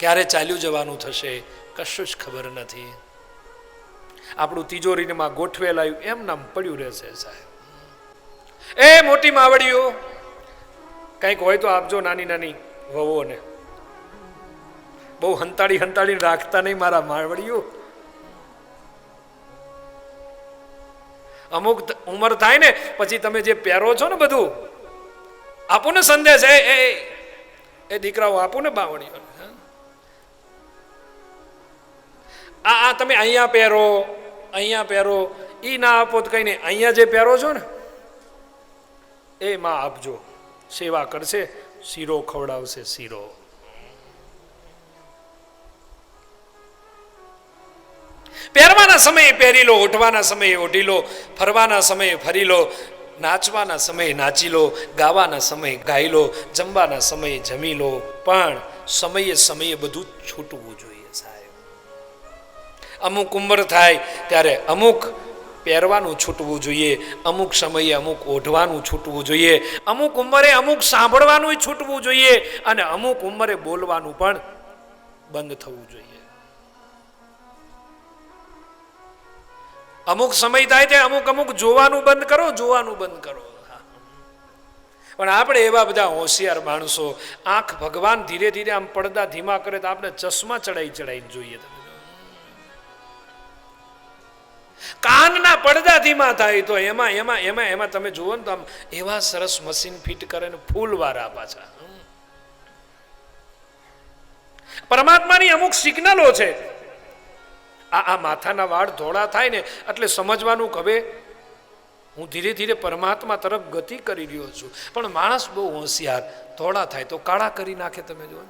ક્યારે ચાલ્યું જવાનું થશે કશું જ ખબર નથી. આપણું તિજોરીમાં ગોઠવેલાયું એમ નામ પડ્યું રહેશે સાહેબ. એ મોટી માવડીઓ, કંઈક હોય તો આપજો નાની નાની વહુઓને. બહુ હંતાડી હંતાડીને રાખતા નહીં મારા માવડીઓ. અમુક ઉંમર થાય ને પછી તમે જે પહેરો છો ને બધું આપો ને સંદેશ, એ એ દીકરાઓ આપો ને બાવણીઓ આ આ તમે અહીંયા પહેરો અહીંયા પહેરો. એ ના આપો તો કઈ નહીં. અહીંયા જે પહેરો છો ને, એ માં આપજો. સેવા કરશે, શીરો ખવડાવશે, શીરો. પહેરવાના સમયે પહેરી લો ઉઠવાના સમયે ઉઠી લો, ફરવાના સમયે ફરી લો, નાચવાના સમયે નાચી લો, ગાવાના સમયે ગાઈ લો, જમવાના સમયે જમી લો. પણ સમયે સમયે બધું છૂટવું જોઈએ સાહેબ. અમુક ઉંમર થાય ત્યારે અમુક પહેરવાનું છૂટવું જોઈએ, અમુક સમયે અમુક ઓઢવાનું છૂટવું જોઈએ, અમુક ઉંમરે અમુક સાંભળવાનું છૂટવું જોઈએ અને અમુક ઉંમરે બોલવાનું પણ બંધ થવું જોઈએ. અમુક સમય થાય છે અમુક અમુક જોવાનું બંધ કરો, જોવાનું બંધ કરો. પણ આપણે એવા બધા હોશિયાર માણસો, આંખ ભગવાન ધીરે ધીરે આમ પડદા ધીમા કરે તો આપણે ચશ્મા ચડાઈ ચડાઈને જોઈએ તમે. કાનના પડદા ધીમા થાય તો એમાં એમાં એમાં એમાં તમે જુઓ ને તો આમ એવા સરસ મશીન ફિટ કરે ને ફૂલ વાળા પાછા પરમાત્માની અમુક સિગ્નલો છે. આ આ માથાના વાળ ધોળા થાય ને એટલે સમજવાનું કે હું ધીરે ધીરે પરમાત્મા તરફ ગતિ કરી રહ્યો છું. પણ માણસ બહુ હોશિયાર, ધોળા થાય તો કાળા કરી નાખે તમે જો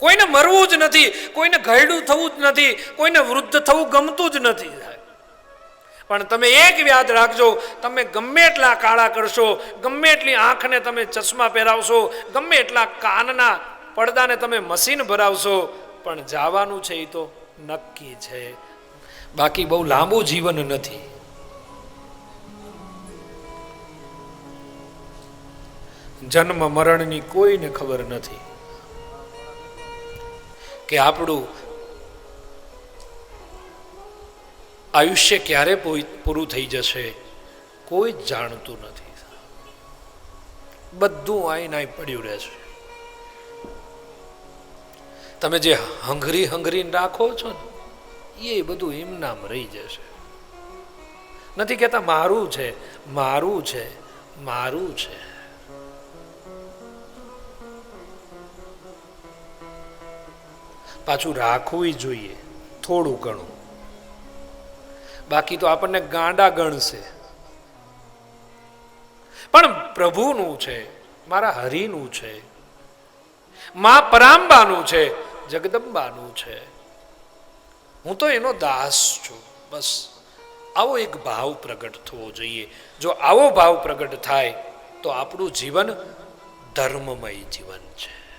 કોઈને મરવું જ નથી, કોઈને ઘરડું થવું જ નથી, કોઈને વૃદ્ધ થવું ગમતું જ નથી. પણ તમે એક યાદ રાખજો, તમે ગમે એટલા કાળા કરશો, ગમે એટલી આંખને તમે ચશ્મા પહેરાવશો, ગમે એટલા કાનના પડદાને તમે મશીન ભરાવશો, પણ જવાનું છે એ તો નક્કી છે. બાકી બહુ લાંબુ જીવન નથી. જન્મ મરણની કોઈને ખબર નથી. કે આપણું આયુષ્ય ક્યારે પૂરું થઈ જશે, કોઈ જ જાણતું નથી. બધું આઈ પડ્યું રહેશે. તમે જે હંગરી હંગરી રાખો છો ને, એ બધું એમનામ રહી જશે. નથી કહેતા મારું છે મારું છે મારું છે. પાછું રાખવું જોઈએ, થોડું ઘણું. બાકી તો આપણને ગાંડા ગણશે. પણ પ્રભુનું છે, મારા હરિનું છે, મા પરાંબાનું છે, જગદંબાનું છે. હું તો એનો દાસ છું, બસ. આવો એક ભાવ પ્રગટ થવો જોઈએ. જો આવો ભાવ પ્રગટ થાય, તો આપણું જીવન ધર્મમય જીવન છે.